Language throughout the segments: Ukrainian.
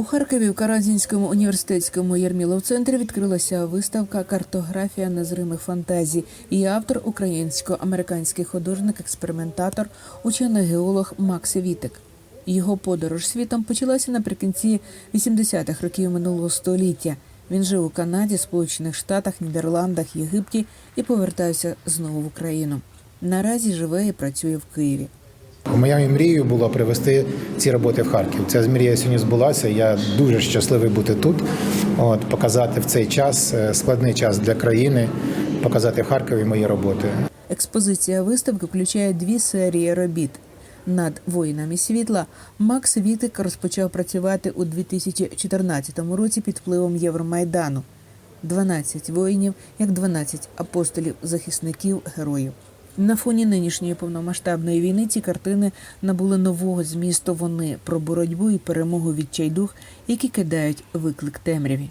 У Харкові в Каразінському університетському Єрмілов-центрі відкрилася виставка Картографія незримих фантазій. Її автор українсько-американський художник, експериментатор, учений геолог Макс Вітик. Його подорож світом почалася наприкінці 80-х років минулого століття. Він жив у Канаді, Сполучених Штатах, Нідерландах, Єгипті і повертався знову в Україну. Наразі живе і працює в Києві. Моєю мрією було привезти ці роботи в Харків. Ця мрія сьогодні збулася. Я дуже щасливий бути тут. От показати в цей час е, складний час для країни, показати Харкові мої роботи. Експозиція виставки включає дві серії робіт. Над воїнами світла Макс Вітик розпочав працювати у 2014 році під впливом Євромайдану. 12 воїнів, як 12 апостолів, захисників, героїв. На фоні нинішньої повномасштабної війни ці картини набули нового змісту. Вони про боротьбу і перемогу відчайдух, які кидають виклик темряві.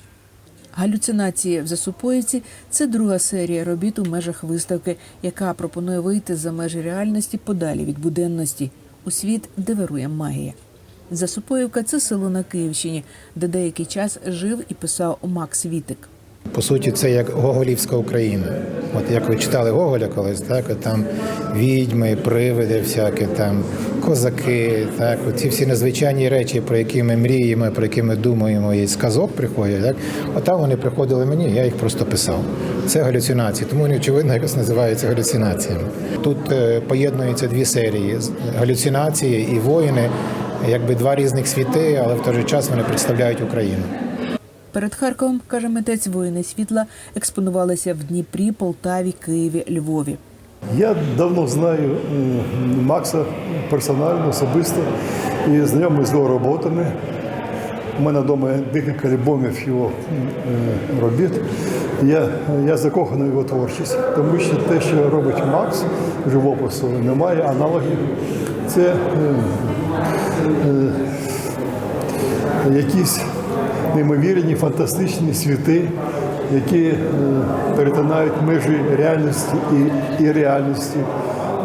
Галюцинації в Засупоївці це друга серія робіт у межах виставки, яка пропонує вийти за межі реальності подалі від буденності у світ, де вирує магія. Засупоївка це село на Київщині, де деякий час жив і писав Макс Вітик. По суті, це як Гоголівська Україна. От як ви читали Гоголя колись, так там відьми, привиди, всякі там козаки, так от ці всі незвичайні речі, про які ми мріємо, про які ми думаємо, і з казок приходять. Так от вони приходили мені, я їх просто писав. Це галюцинації, тому вони очевидно якось називаються галюцинаціями. Тут е, поєднуються дві серії: галюцинації і воїни, якби два різних світи, але в той же час вони представляють Україну. Перед Харковом, каже митець воїни світла, експонувалися в Дніпрі, Полтаві, Києві, Львові. Я давно знаю Макса персонально, особисто і знайомий з його роботами. У мене вдома декілька альбомів його е, робіт. Я, я закоханий в його творчість, тому що те, що робить Макс, живопису немає аналогів. Це е, е, якісь неймовірні, фантастичні світи, які е, перетинають межі реальності і, і реальності.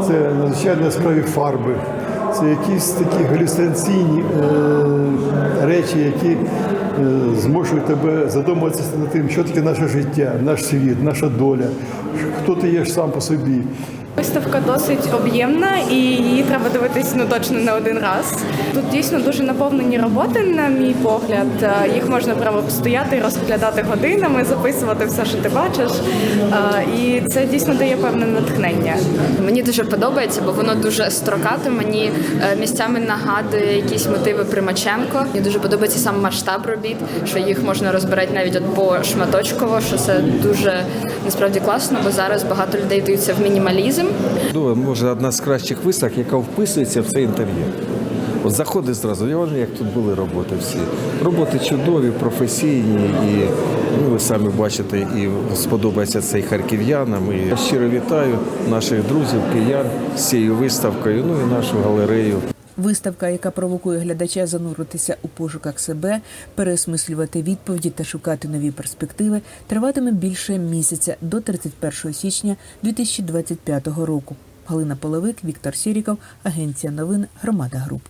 Це надзвичайно яскраві фарби, це якісь такі галюцинаційні е, речі, які е, змушують тебе задумуватися над тим, що таке наше життя, наш світ, наша доля, хто ти є сам по собі. Виставка досить об'ємна і її треба дивитись ну точно не один раз. Тут дійсно дуже наповнені роботи, на мій погляд. Е, Їх можна право стояти і розглядати годинами, записувати все, що ти бачиш. Е, І це дійсно дає певне натхнення. Мені дуже подобається, бо воно дуже строкато. Мені е, місцями нагадує якісь мотиви Примаченко. Мені дуже подобається сам масштаб робіт, що їх можна розбирати навіть от по шматочково, що це дуже насправді класно, бо зараз багато людей даються в мінімалізм. Думаю, може одна з кращих виставок, яка вписується в цей інтер'єр. От заходить зразу, я вважаю, як тут були роботи всі. Роботи чудові, професійні, і ну, ви самі бачите, і сподобається це і харків'янам. І я щиро вітаю наших друзів, киян з цією виставкою, ну і нашу галерею. Виставка, яка провокує глядача зануритися у пошуках себе, переосмислювати відповіді та шукати нові перспективи, триватиме більше місяця до 31 січня 2025 року. Галина Половик, Віктор Сіріков, Агенція новин Громада Груп.